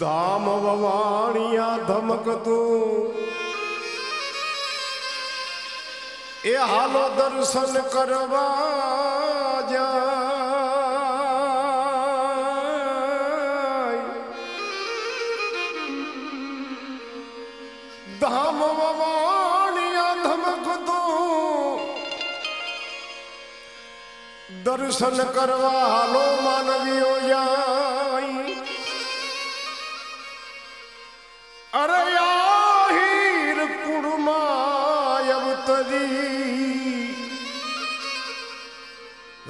ધામ વવાણિયા ધમકતું એ હાલો દર્શન કરવા જાય. ધામ વવાણિયા ધમકતું દર્શન કરવા હાલો માનવીઓ જાય અવતરી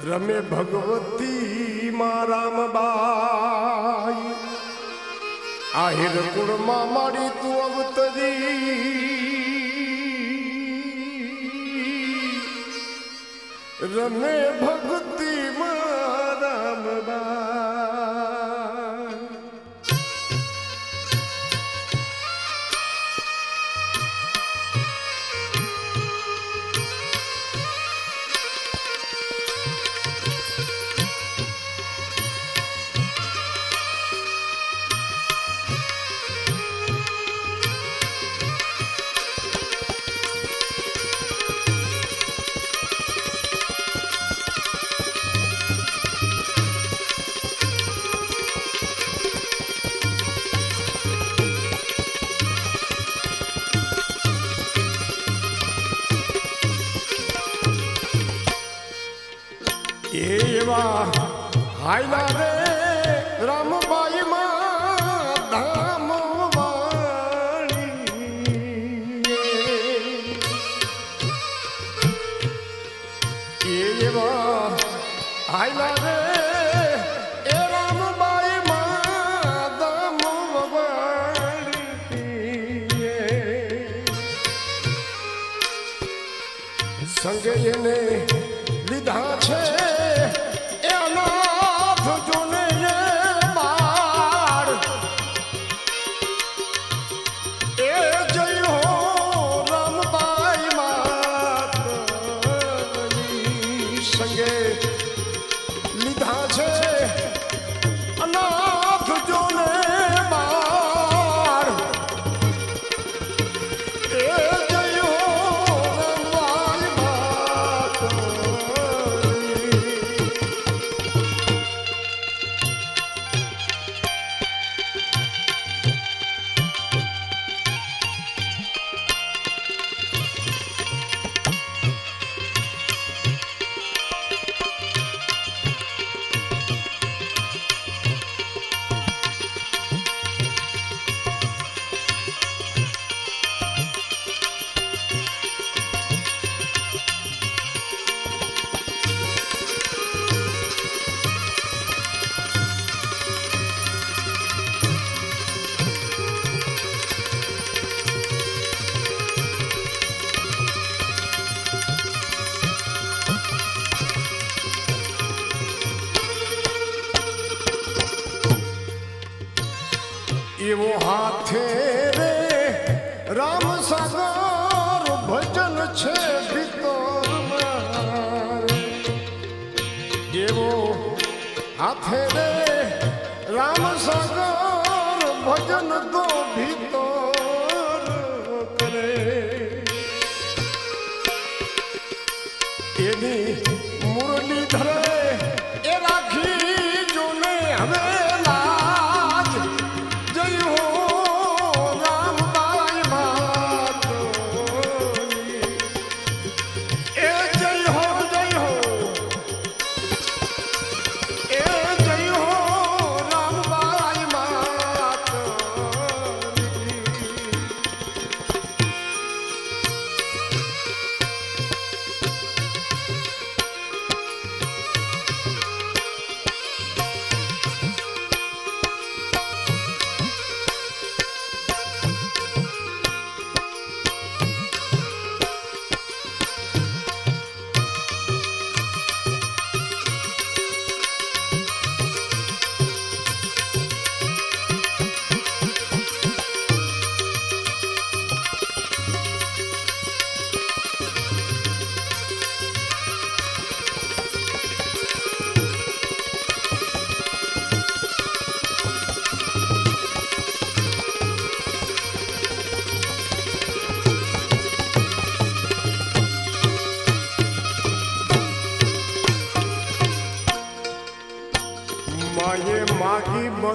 રમે ભગવતી મા રામબાઈ આહિર કુળમાં મારી તું અવતરી. રમે ભક્તિ એવા હાયલા રે રામબાઈ માં ધામ. એવા હાયલા રે. સંગે એને લીધા છે. એવો હાથે રે. રામ સાગર, ભજન છે એવો હાથે રે. રામ સાગર, ભજન તો ભીતર કરે. એની મુરલી ધરે એ રાખી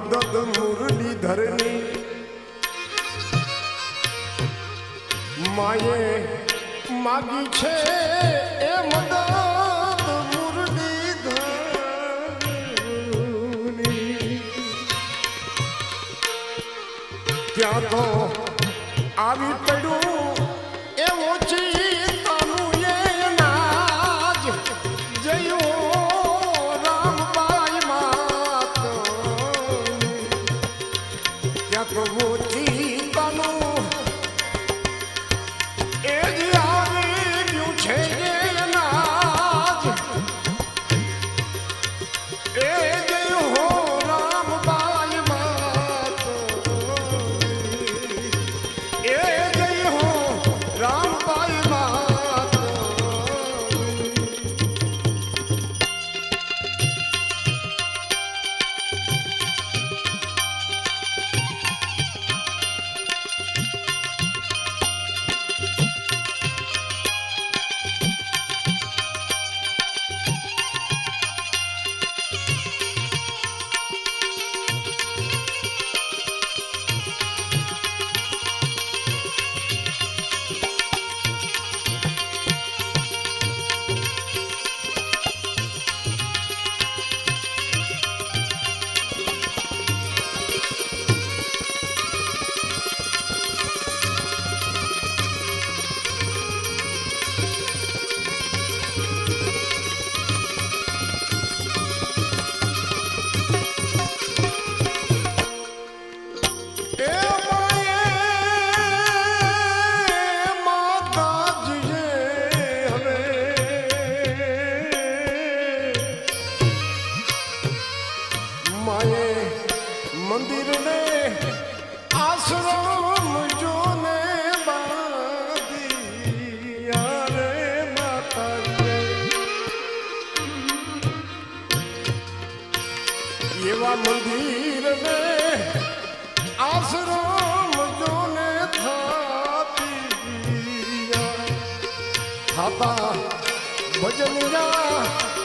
મદદ મુરલીધરની માએ માગી છે એ મદદ મુરલીધરની ક્યાં તો આવી твого માએ મંદિરને આશ્રમ જો ને એવા મંદિરને આશ્રમ ભજન જા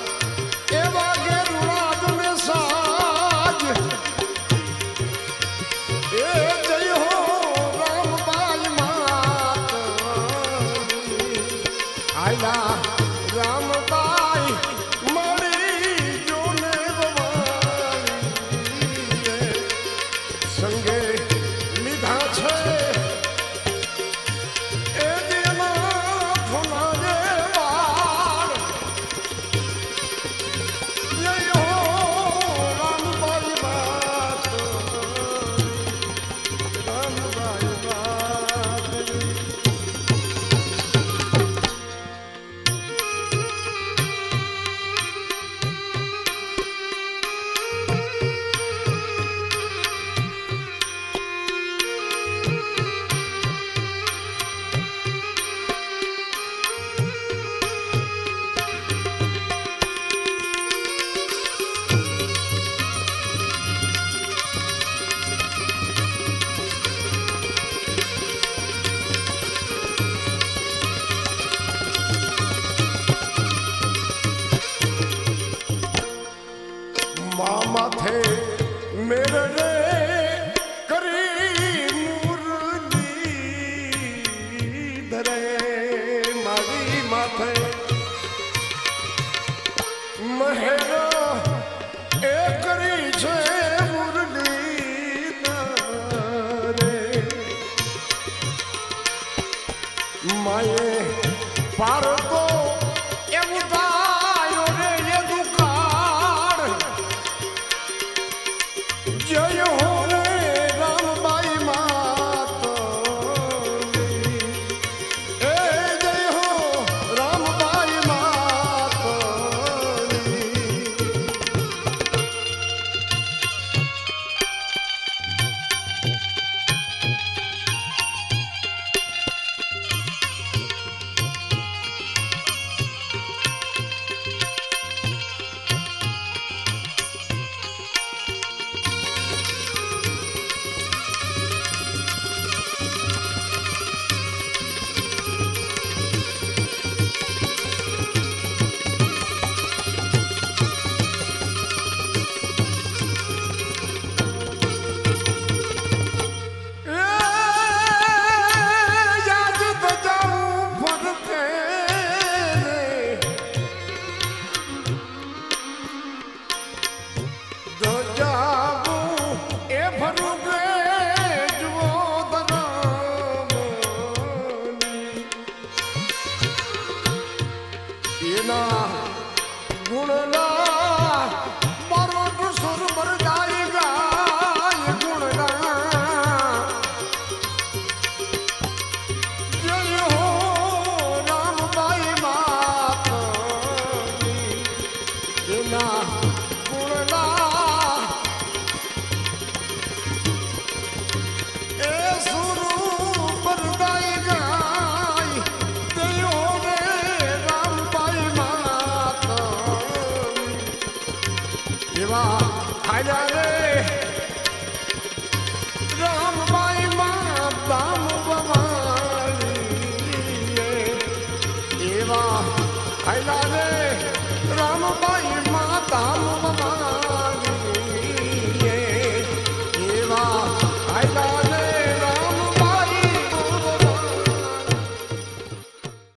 안 돼.